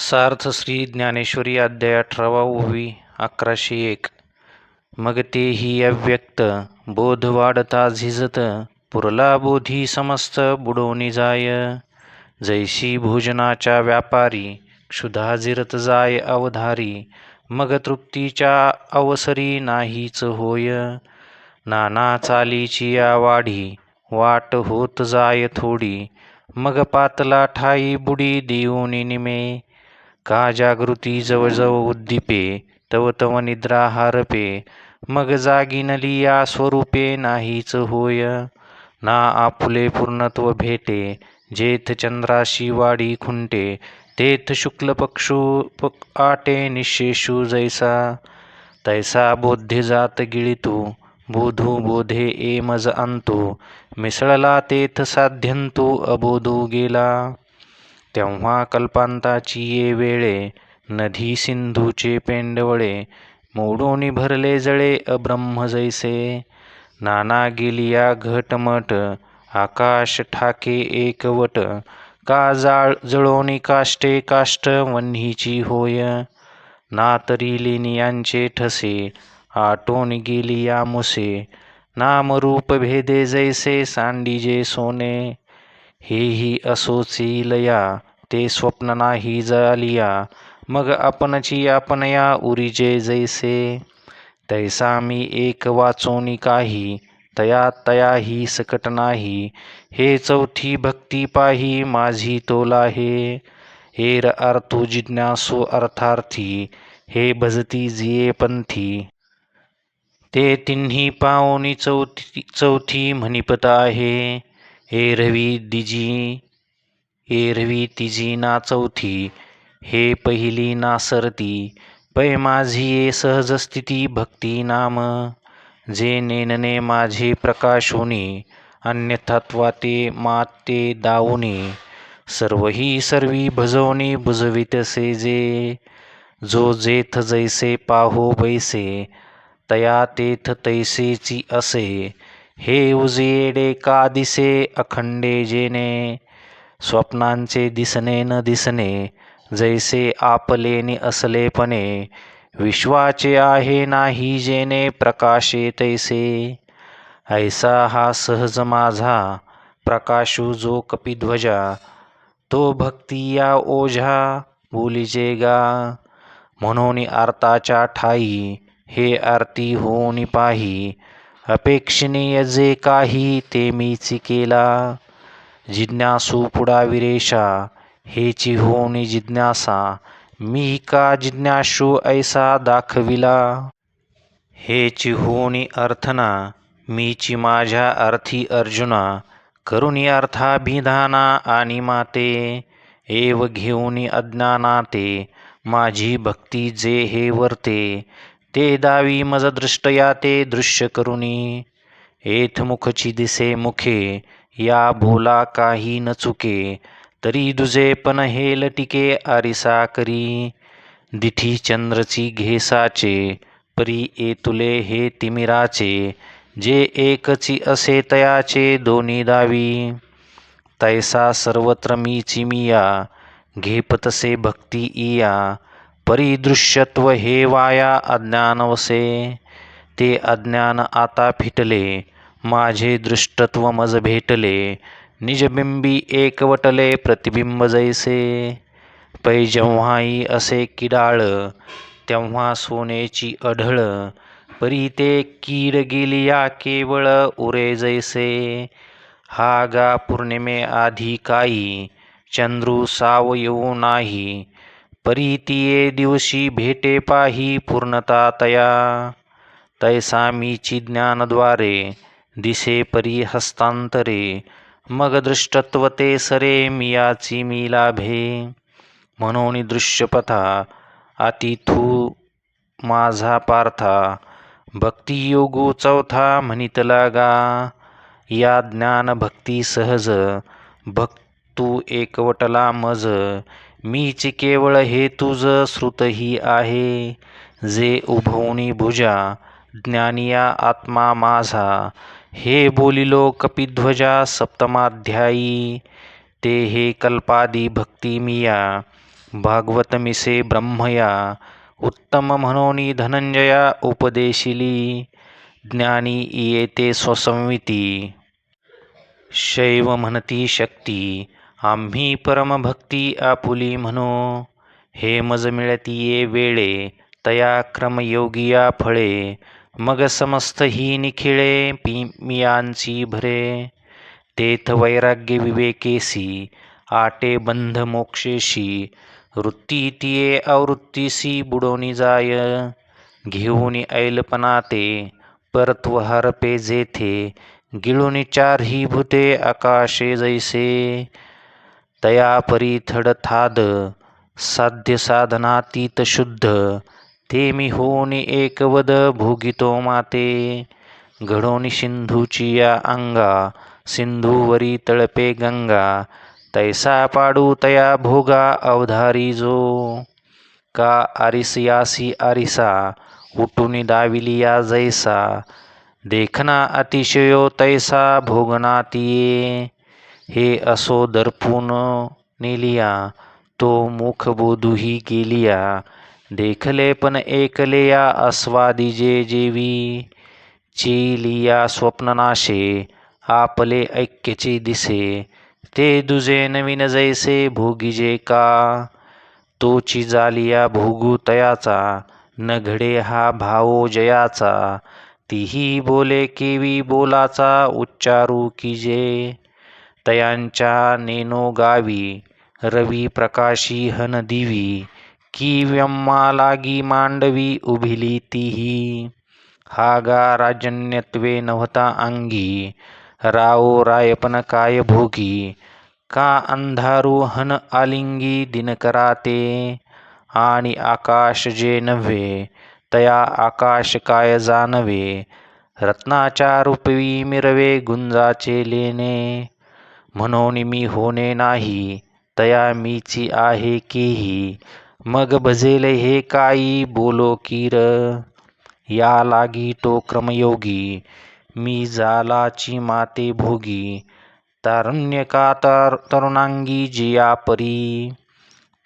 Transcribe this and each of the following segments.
सार्थ श्री ज्ञानेश्वरी अध्याय अठरावा ओवी अकराशे एक. मग तेही अव्यक्त बोध वाढता झिजत पुरला बोधी समस्त बुडवणी जाय. जैशी भोजनाच्या व्यापारी क्षुधा झिरत जाय अवधारी मग तृप्तीच्या अवसरी नाहीच होय. नाना चालीची या वाढी वाट होत जाय थोडी मग पातला ठाई बुडी देऊनी निमे. का जागृती जवळजवळ उद्दीपे तव तव निद्रा हारपे मग जागिनली या स्वरूपे नाहीच होय. ना आपुले पूर्णत्व भेटे जेथ चंद्राशी वाडी खुंटे तेथ शुक्ल पक्षू पक आटे निशेषू जैसा. तैसा बोध्ये जात गिळितू बोधू बोधे ए मज अंतू मिसळला तेथ साध्यंतो अबोधू गेला. तेव्हा कल्पांताची ये वेळे नदी सिंधूचे पेंडवळे मोडोनी भरले जळे अब्रह्म जैसे. नाना गिलिया घटमट आकाश ठाके एकवट का जाळ जळोनी काष्टे काष्ट वन्हीची होय. ना तरी लेनियांचे ठसे आटोन गेली या मुसे. नामरूप भेदे जैसे सांडीजे सोने. हेही असोची लया ते स्वप्न नाही जालिया. मग आपणची आपणया उरीजे जैसे. तैसा मी एक वाचोनी काही तया तया ही सकट नाही. हे चौथी भक्ती पाही माझी तोला हे. हेर अर्थू जिज्ञासो अर्थार्थी हे भजती जिये पंथी. ते तिन्ही पावनी चौथी चौथी म्हणिपत आहे. एरवी दिजी एरवी तिजी ना चौथी हे पहिली ना सरती पै माझी ये सहज स्थिती भक्ती नाम जे नेनने माझे प्रकाशोनी अन्यथात्वा ते माते दावणे सर्वही सर्वी भजवणे बुजवितसे जे जो जेथ जैसे पाहो बैसे तया तेथ तैसेची असे हे उजेडे का दिसे अखंडे जेने? स्वप्नांचे दिसणे न दिसणे जैसे आपलेनी असलेपणे विश्वाचे आहे नाही जेने प्रकाशे तैसे। ऐसा हा सहज माझा प्रकाशू जो कपिध्वजा तो भक्ती या ओझा बोलिजे गा। म्हणून आर्ताच्या ठाई हे आरती होऊन पाही अपेक्षणीय जे काही ते मीच केला. जिज्ञासू पुढा विरेशा हेची होणी जिज्ञासा मी का जिज्ञासू ऐसा दाखविला. हेची होणी अर्थना मीची माझ्या अर्थी अर्जुना करुणी अर्थाभिधाना आणि माते एव घेऊन अज्ञानाते माझी भक्ती जे हे वर्ते ते दावी मज दृष्टया ते दृश्य करुणी एथ मुखची दिसे मुखे, या बोला काही न चुके। तरी दुजे पण हे लटिके आरिसा करी। दिठी चंद्रची घेसाचे परी ए तुले हे तिमिराचे। जे एकची असे तयाचे दोन्ही दावी। तैसा सर्वत्र मीची मिया घेपतसे भक्ती इया परिदृश्यत्व हे वाया अज्ञानवसे ते अज्ञान आता फिटले माझे दृष्टत्व मज भेटले निजबिंबी एकवटले प्रतिबिंब जैसे पै जेव्हाही असे किडाळ तेव्हा सोनेची अढळ परी ते कीड गेलिया केवळ उरे जैसे. हा गा पौर्णिमे आधी काही चंद्रू साव येऊ नाही परीतीये दिवशी भेटे पाही पूर्णता तया. तैसा मीची ज्ञानद्वारे दिसे परी हस्तांतरे. मग दृष्टत्व ते सरे मियाची मी लाभे. म्हणून दृश्यपथा अतिथू माझा पार्था. भक्तियोगू चौथा म्हणितला गा या ज्ञान भक्ती सहज भक्तू एकवटला मज. मीच केवळ हे तुझ श्रुतही आहे. जे उभवणी भुजा ज्ञानिया आत्मा माझा. हे बोलिलो कपिध्वजा सप्तमाध्यायी. ते हे कल्पादी भक्ती मिया भागवत मिसे ब्रह्मया उत्तम म्हणोनी धनंजया उपदेशिली. ज्ञानी इयेते स्वसंविती. शैव म्हणती शक्ती. आम्ही परमभक्ती आपुली म्हणू. हे मज मिळतीये वेळे तया क्रम योगिया फळे. मग समस्त ही निखिळे पिमियांची भरे. तेथ वैराग्य विवेकेसी आटे बंध मोक्षेशी. वृत्ती तिये आवृत्तीसी बुडोनी जाय. घेऊन ऐलपणा ते परत्व हरपे जेथे. गिळून चारही भूते आकाशे जैसे. तया परी थाद साध्य साधनातीत शुद्ध ते मी होऊन एकवद भोगितो माते. घडोनी सिंधूची या अंगा सिंधूवरी तळपे गंगा तैसा पाडू तया भोगा अवधारी जो. का आरिसयासी आरिसा उठून दाविलिया जैसा देखना अतिशयो तैसा भोगनातिये. हे असो दर्पून नेलिया तो मुख बोधूही गेलिया. देखले पण एकलेया आस्वादी जे जेवी चेलिया स्वप्ननाशे आपले ऐक्यचे दिसे. ते दुजे नवीन जैसे भोगीजे का तोची जालिया भोगू तयाचा न घडे हा भावो जयाचा. तीही बोले केवी बोलाचा उच्चारू कीजे तयांच्या नेनो गावी रवी प्रकाशी हन दिवी की व्यम्मा लागी मांडवी उभिली तीही. हा गा राजन्यत्वे नव्हता अंगी राओ रायपन काय भोगी का अंधारू हन आलिंगी दिनकराते. आणि आकाश जे नव्हे तया आकाश काय जानवे रत्नाच्या रूपवी मिरवे गुंजाचे लेणे. म्हणून मी होणे नाही तया मीची आहे केही. मग भजेल हे काही? बोलो कीर. या लागी तो क्रमयोगी. मी जालाची माते भोगी. तारुण्य का तर तरुणांगी जिया परी?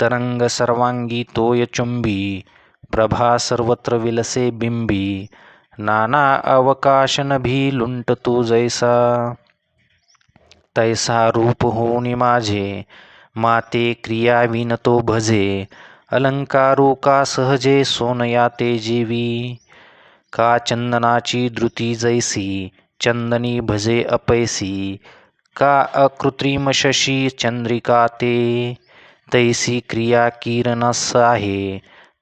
तरंग सर्वांगी तोय चुंबी. प्रभा सर्वत्र विलसे बिंबी. नाना अवकाशन भी लुंट तू जैसा. तैसा रूप होऊन माझे. माते क्रिया विनतो भजे. अलंकारो का सहजे सोनया ते जीवी. का चंदनाची द्रुती जैसी, चंदनी भजे अपैसी. का अकृत्रिम शशी चंद्रिका ते. तैसी क्रिया किरणस आहे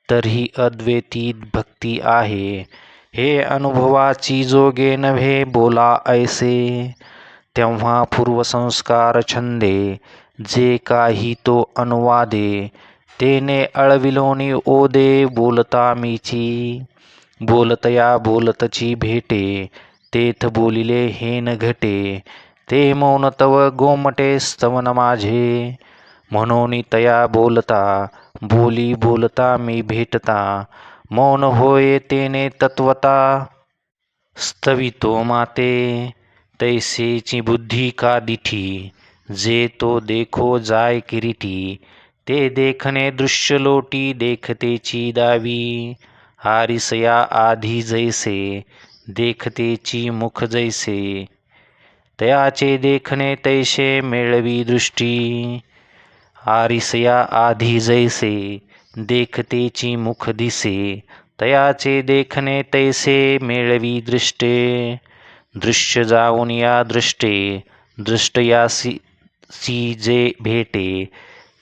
तरीही अद्वैतीत भक्ती आहे. हे अनुभवाची जोगे नव्हे बोला ऐसे. तेव्हा पूर्वसंस्कार छंदे जे काही तो अनुवादे तेने अळविलोनी ओदे बोलता मीची. बोलतया बोलतची भेटे तेथ बोलिले हेन घटे ते मौन तव गोमटे स्तवन माझे. म्हणून तया बोलता बोली बोलता मी भेटता मौन होय तेने तत्वता. स्तवितो माते. तैसेची बुद्धी का दिठी, जे तो देखो जाय किरीटी। ते देखणे दृश्य लोटी देखतेची दावी हारिसया आधी जैसे देखतेची मुख जैसे। तयाचे देखणे तैसे मेळवी दृष्टी। आरिसया आधी जैसे देखतेची मुख दिसे। तयाचे देखणे तैसे मेळवी दृष्टे। दृश्य जाऊन या दृष्टे दृष्टया सी जे भेटे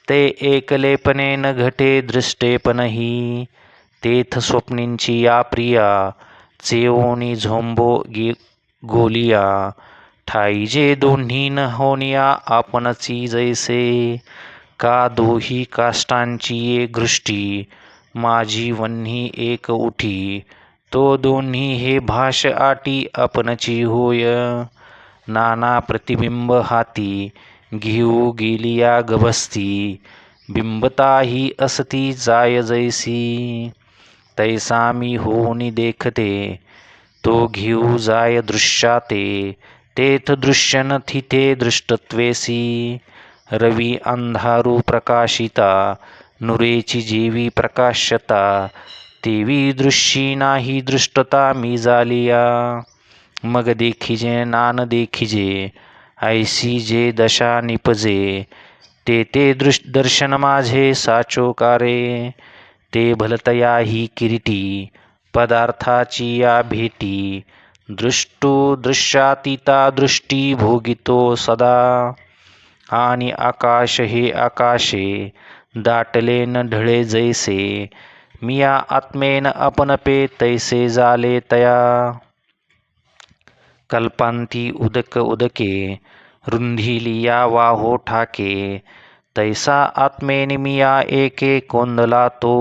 ते एकलेपणे न घटे दृष्टेपणही तेथ स्वप्नींची या प्रिया चेवोनी झोंबो गे गोलिया ठाई जे दोन्ही न होनिया आपणची जैसे का दोही काष्टांची ये घृष्टी माझी वन्ही एक उठी तो दोन्ही हे भाष आटी आपणची होय. नाना प्रतिबिंब हाती घेऊ गेलिया गभस्ती बिंबता ही असती जाय जैसी. तैसा मी होऊन देखते तो घेऊ जाय दृश्याते. तेथ दृश्यन थिथे दृष्टत्वेसी. रवी अंधारू प्रकाशिता नुरेची जीवी प्रकाशता. तेवी दृश्यी नाही दृष्टता मी झालिया मग देखिजे नान देखिजे ऐसी जे दशा निपजे. ते ते दृश दर्शन माझे साचोकारे ते भलतया ही किरीटी पदार्थाची या भेटी. दृष्टो दृश्यातीता दृष्टी भोगितो सदा. आणि आकाश हे आकाशे दाटले न ढळे जैसे. मिया आत्मेन अपनपे तैसे झाले तया। कल्पांती उदक उदके रुंधिलिया वाहो ठाके तैसा आत्मेन मिया एके कोंदला तो।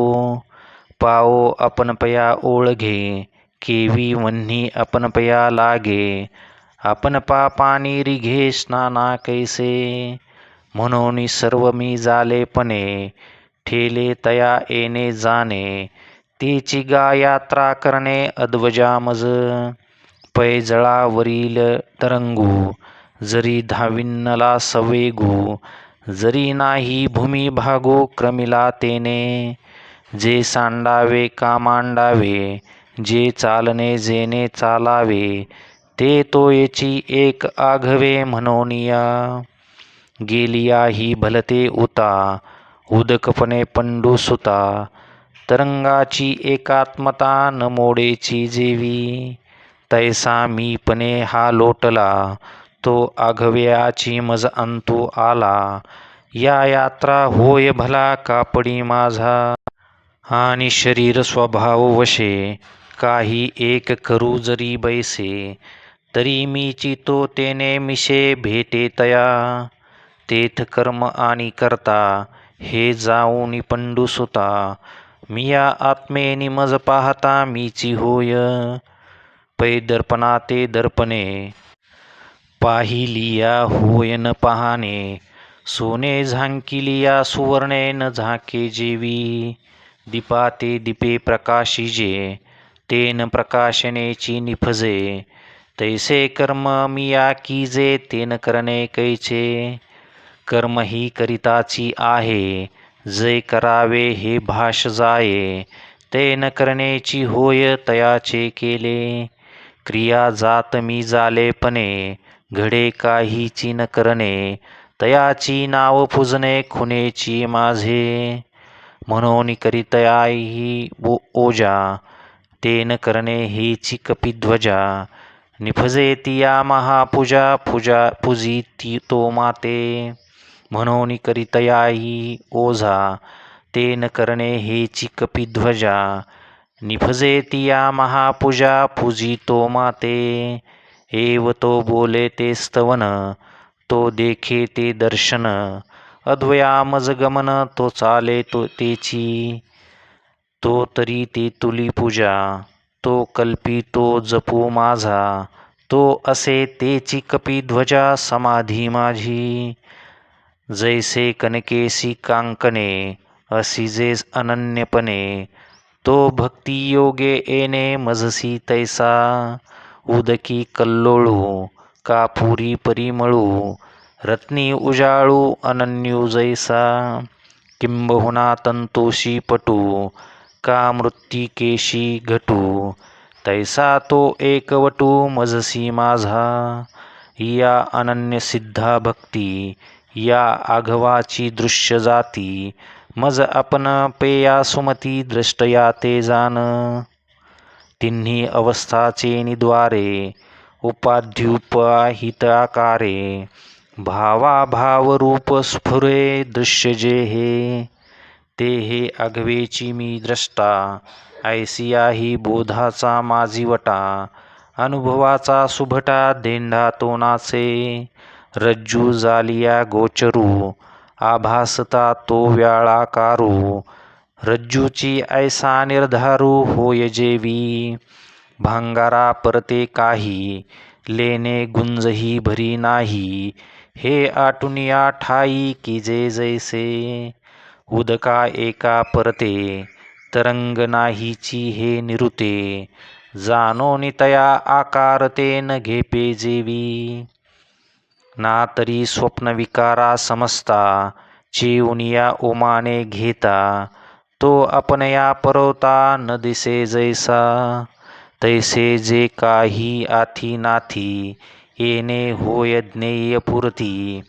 पाओ अपनपया ओळघे केवी वन्ही अपनपया लागे आपण पापानी रिघे स्नाना कैसे। म्हणून सर्व मी झालेपणे ठेले तया येणे जाणे तेची गा यात्रा करणे अद्वजामज. पैजळावरील तरंगू जरी धाविन्नला सवेगू जरी नाही भूमी भागो क्रमिला तेने. जे सांडावे का मांडावे जे चालणे जेने चालावे ते तोयची एक आघवे म्हणोनिया. गेलिया ही भलते उता उदकपणे पंडू सुता तरंगाची एकात्मता न मोडेची जेवी. तैसा मीपणे हा लोटला तो आघव्याची मज अंतू आला. या यात्रा होय भला कापडी माझा. आणि शरीर स्वभाव वशे काही एक करू जरी बैसे तरी मी चितो तेने मिशे भेटे तया. तेथ कर्म आणि करता हे जाऊनी पंडू सुता मिया आत्मेनी मज पाहता मीची होय. पै दर्पणा ते दर्पणे पाहिलिया होय न पाहाणे सोने झांकिलिया सुवर्णे न झाके जेवी. दीपा ते दीपे प्रकाशिजे तेन प्रकाशनेची निफजे. तैसे कर्म मिया कीजे तेन करणे कैचे. कर्म ही करिताची आहे. जे करावे हे भाष जाये ते न करण्याची होय तयाचे केले. क्रिया जात मी जालेपणे घडे काहीची न करणे तयाची नाव पुजणे खुनेची माझे. म्हणून करीतयाही ओजा ते न करणे हेची कपिध्वजा निफजे तिया महापूजा पूजा पूजी ती तो माते. म्हणून ओझा ते न करणे हेची कपिध्वजा निफजे तिया महापूजा पूजितो माते एव तो बोले ते स्तवन तो देखे ते दर्शन अद्वयामजगमन तो चाले तो तेची तो तरी ते तुली पूजा तो कल्पी तो जपू माझा तो असे तेची कपिध्वजा समाधी माझी जैसे कनकेसी कांकणे असिजेस अनन्यपणे तो भक्तियोगे येणे मजसी तैसा। उदकी कल्लोळू कापुरी परिमळू रत्नी उजाळू अनन्यू जैसा। किंबहुना तंतोशी पटू का मृत्तिकेशी घटू तैसा तो एकवटू मजसी माझा। या अनन्य सिद्धा भक्ती या आघवाची दृश्य जाती मज आपण पेया सुमती दृष्टया ते जाण तिन्ही अवस्थाचे निद्वारे उपाध्युपहिताकारे भावा रूप स्फुरे दृश्य जे हे ते हे आघवेची मी द्रष्टा ऐसिया ही बोधाचा माझीवटा अनुभवाचा सुभटा देंढा तोनाचे रज्जू जालिया गोचरू, आभासता तो व्याळाकारू। रज्जूची ऐसा निर्धारू होय जेवी, भांगारा परते काही, लेणे गुंजही भरी नाही। हे आटुनिया ठाई की जे जैसे, उदका एका परते, तरंग नाहीची हे निरुते। जानो नितया आकारते न घेपे जेवी। ना तरी स्वप्न विकारा समजता चिवनिया उमाने घेता तो आपणया परवता न दिसे जैसा। तैसे जे काही आथी नाथी येणे होय ज्ञेय पुरती,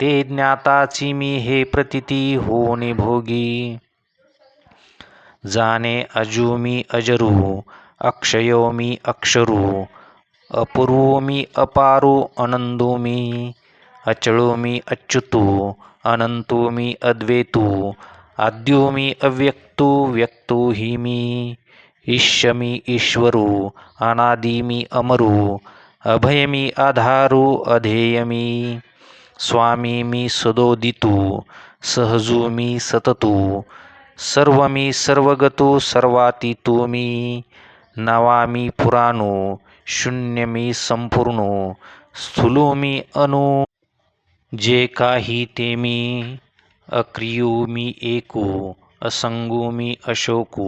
ते ज्ञाताची मी हे प्रतिती होणे भोगी। जाणे अजू मी अजरू, अक्षयो मी अक्षरू अपूर्वो मी अपारो अनंदो मी अचळो मी अच्युतो अनंतो मी अद्वैतो आद्यो मी अव्यक्तो व्यक्तो हि मी ईश्य मी ईश्वरो अनादि मी अमरो अभय मी आधारो अधेय मी स्वामी मी सदोदितो सहजो मी सततो सर्व मी सर्वगतो सर्वातीतो मी नवामी पुराणो शून्य मी संपूर्ण स्थूलो मी अनु। जे काही ते मी अक्रियो मी एको असंगो मी अशोको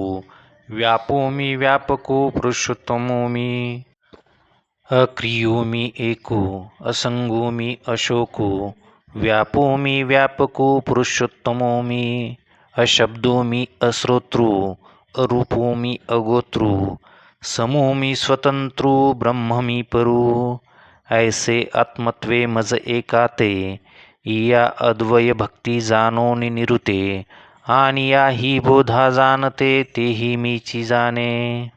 व्यापो मी व्यापको पुरुषोत्तमो मी अक्रियो मी एको असंगो मी अशोको व्यापो मी व्यापको पुरुषोत्तमो मी अशब्दो मी अश्रोतृ अरूपो मी अगोत्रू समो मी स्वतंत्रू ब्रह्म मी परू। ऐसे आत्मत्वे मज एकाते या अद्वय भक्ती जाणोनी निरुते। आणि या ही बोधा जाणते तेही मीची जाणे